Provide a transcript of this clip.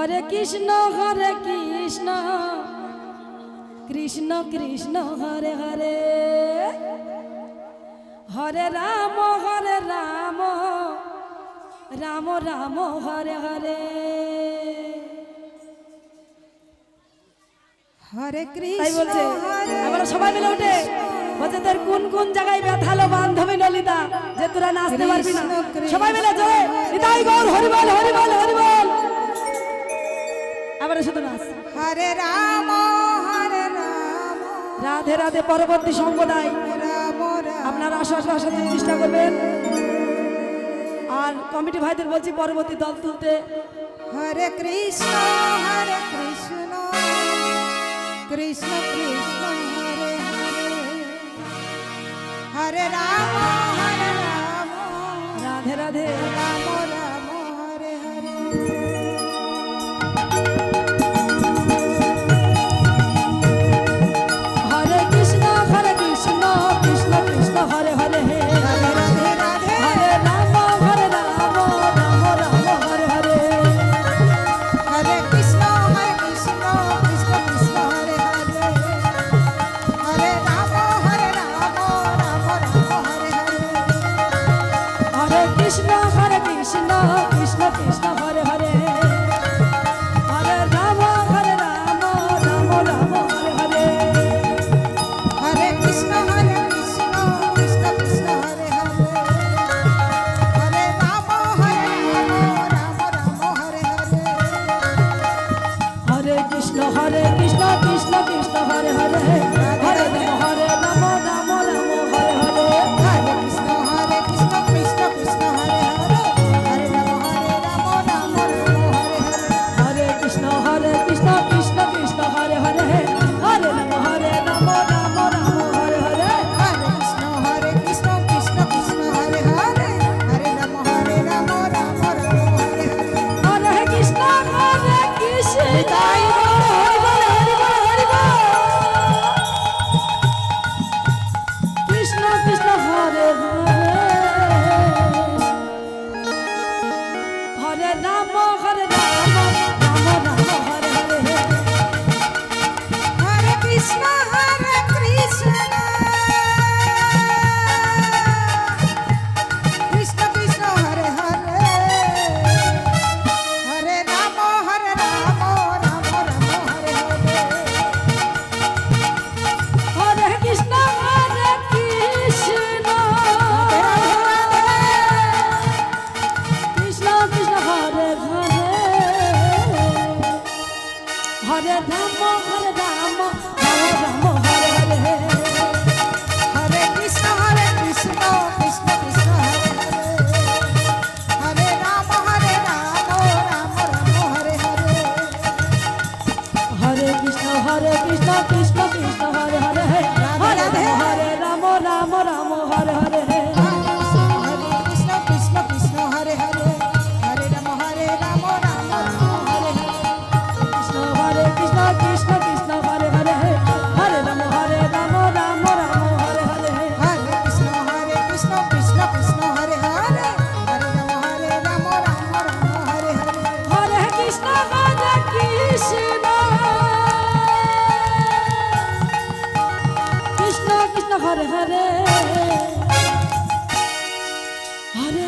হরে কৃষ্ণ হরে কৃষ্ণ। কৃষ্ণ কৃষ্ণ হরে হরে। হরে রাম হরে রাম। রাম রাম হরে হরে। হরে কৃষ্ণ সবাই মিলে উঠে বলছে তোর কোন কোন জায়গায় ব্যথালো বান্ধবী নলিতা যে তোরা নাচতে পারবি না। সবাই মিলে জয় হরিবল হরিবল হরিবল। এবারে শুধু নাচ। হরে রাম হরে রাম। রাধে রাধে পরবর্তী সম্প্রদায়। আপনারা আশা আসার চেষ্টা করবেন। আর কমিটি ভাইদের বলছি পরবর্তী দল তুলতে। হরে কৃষ্ণ হরে কৃষ্ণ। কৃষ্ণ কৃষ্ণ হরে। হরে রাম হরে রাম। রাধে রাধে। রাম রাম হরে হরে। कृष्ण कृष्ण हरे हरे রাম হরে রাম হরে রাম হরে হরে। আরে